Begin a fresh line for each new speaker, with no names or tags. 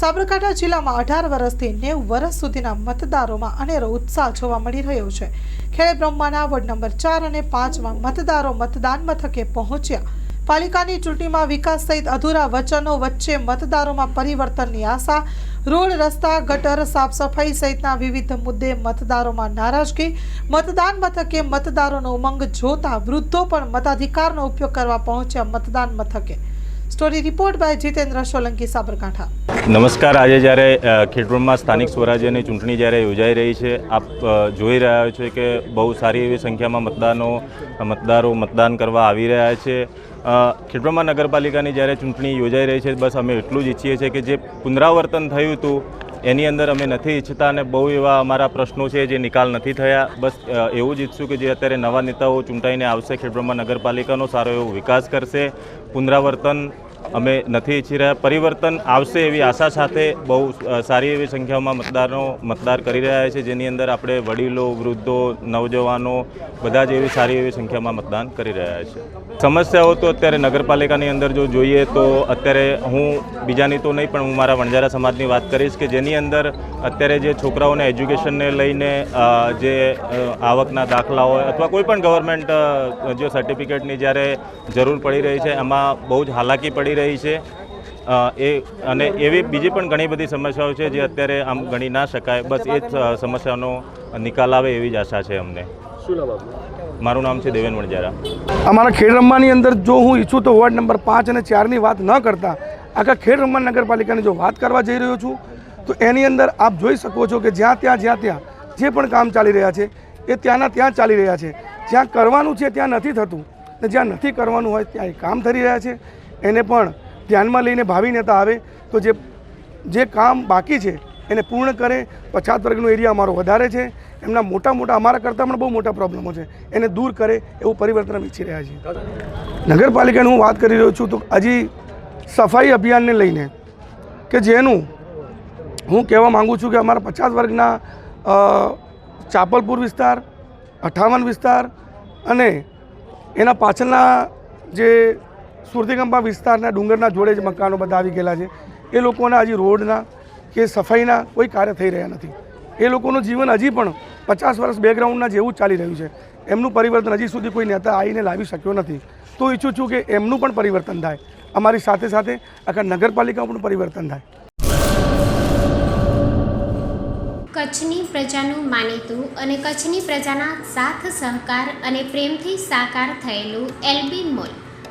સાબરકાંઠા જિલ્લામાં અઢાર વર્ષથી નેવું વર્ષ સુધીના મતદારોમાં અનેરો ઉત્સાહ જોવા મળી રહ્યો છે. ખેડે બ્રહ્માના વોર્ડ નંબર ચાર અને પાંચમાં મતદારો મતદાન મથકે પહોંચ્યા. પાલિકાની ચૂંટણીમાં વિકાસ સહિત અધૂરા વચનો વચ્ચે મતદારોમાં પરિવર્તનની આશા, રોડ, રસ્તા, ગટર સાફ સફાઈ સહિતના વિવિધ મુદ્દે મતદારોમાં નારાજગી, મતદાન મથકે મતદારોનો ઉમંગ જોતા વૃદ્ધો પણ મતાધિકારનો ઉપયોગ કરવા પહોંચ્યા મતદાન મથકે. Story report by Jitendra Solanki Sabarkantha
નમસ્કાર. આજે જ્યારે અ, સ્થાનિક સ્વરાજ્યની ચૂંટણી જ્યારે યોજાઈ રહી છે આપ જોઈ રહ્યા છો કે બહુ સારી એવી સંખ્યામાં મતદાનો મતદારો મતદાન કરવા આવી રહ્યા છે. અ, નગરપાલિકાની જ્યારે ચૂંટણી યોજાઈ રહી છે બસ અમે એટલું જ ઈચ્છીએ છીએ કે જે પુનરાવર્તન થયું હતું એની અંદર અમે નથી ઈચ્છતા અને બહુ એવા અમારા પ્રશ્નો છે જે નિકાલ નથી થયા. બસ એવું જ ઈચ્છું કે જે અત્યારે નવા નેતાઓ ચૂંટાઈને આવશે ખેડબ્રહ્મા નગરપાલિકાનો સારો એવો વિકાસ કરશે. પુનરાવર્તન અમે નથી ઈચ્છી રહ્યા. પરિવર્તન આવશે એવી આશા સાથે બહુ સારી એવી સંખ્યામાં મતદારો મતદાર કરી રહ્યા છે, જેની અંદર આપણે વડીલો, વૃદ્ધો, નવજવાનો બધા જ એવી સારી એવી સંખ્યામાં મતદાન કરી રહ્યા છે. સમસ્યાઓ તો અત્યારે નગરપાલિકાની અંદર જો જોઈએ તો અત્યારે હું બીજાની તો નહીં, પણ હું મારા વણજારા સમાજની વાત કરીશ કે જેની અંદર અત્યારે જે છોકરાઓને એજ્યુકેશનને લઈને જે આવકના દાખલા હોય અથવા કોઈ પણ ગવર્મેન્ટ જે સર્ટિફિકેટની જ્યારે જરૂર પડી રહી છે, એમાં બહુ જ હાલાકી પડી રહી છે. એ અને એવી બીજી પણ ઘણી બધી સમસ્યાઓ છે જે અત્યારે આમ ગણી ના શકાય. બસ એ જ સમસ્યાનો નિકાલ આવે એવી જ આશા છે અમને. મારું નામ છે દેવેન વણજારા
અમારા ખેડ રમવાની અંદર જો હું ઈચ્છું તો વોર્ડ નંબર પાંચ અને ચારની વાત ન કરતા આખા ખેડ ખેડરમ્મા નગરપાલિકાની જો વાત કરવા જઈ રહ્યો છું તો એની અંદર આપ જોઈ શકો છો કે જ્યાં ત્યાં જ્યાં ત્યાં જે પણ કામ ચાલી રહ્યા છે એ ત્યાંના ત્યાં ચાલી રહ્યા છે. જ્યાં કરવાનું છે ત્યાં નથી થતું ને જ્યાં નથી કરવાનું હોય ત્યાં એ કામ થઈ રહ્યા છે. એને પણ ધ્યાનમાં લઈને ભાવિ નેતા આવે તો જે જે કામ બાકી છે એને પૂર્ણ કરે. પછાત વર્ગનો એરિયા અમારો વધારે છે. એમના મોટા મોટા, અમારા કરતાં પણ બહુ મોટા પ્રોબ્લેમો છે. એને દૂર કરે એવું પરિવર્તન ઈચ્છી રહ્યા છીએ. નગરપાલિકાની હું વાત કરી રહ્યો છું તો હજી સફાઈ અભિયાનને લઈને કે જેનું હું કહેવા માગું છું કે અમારા પચાસ વર્ગના ચાપલપુર વિસ્તાર, અઠાવન વિસ્તાર અને એના પાછળના જે સુરતીગંબા વિસ્તારના ડુંગરના જોડે જ મકાનો બધા આવી ગયેલા છે. એ લોકોના હજી રોડના કે સફાઈના કોઈ કાર્ય થઈ રહ્યા નથી. એ લોકોનું જીવન હજી પણ પચાસ વર્ષ બેકગ્રાઉન્ડના જેવું ચાલી રહ્યું છે. એમનું પરિવર્તન હજી સુધી કોઈ નેતા આવીને લાવી શક્યો નથી. તો ઈચ્છું છું કે એમનું પણ પરિવર્તન થાય. અમારી સાથે સાથે આખા નગરપાલિકાનું પણ પરિવર્તન થાય.
કચ્છની પ્રજાનું માનીતું અને કચ્છની પ્રજાના સાથ સહકાર અને પ્રેમથી સાકાર થયેલું એલબી મોલ.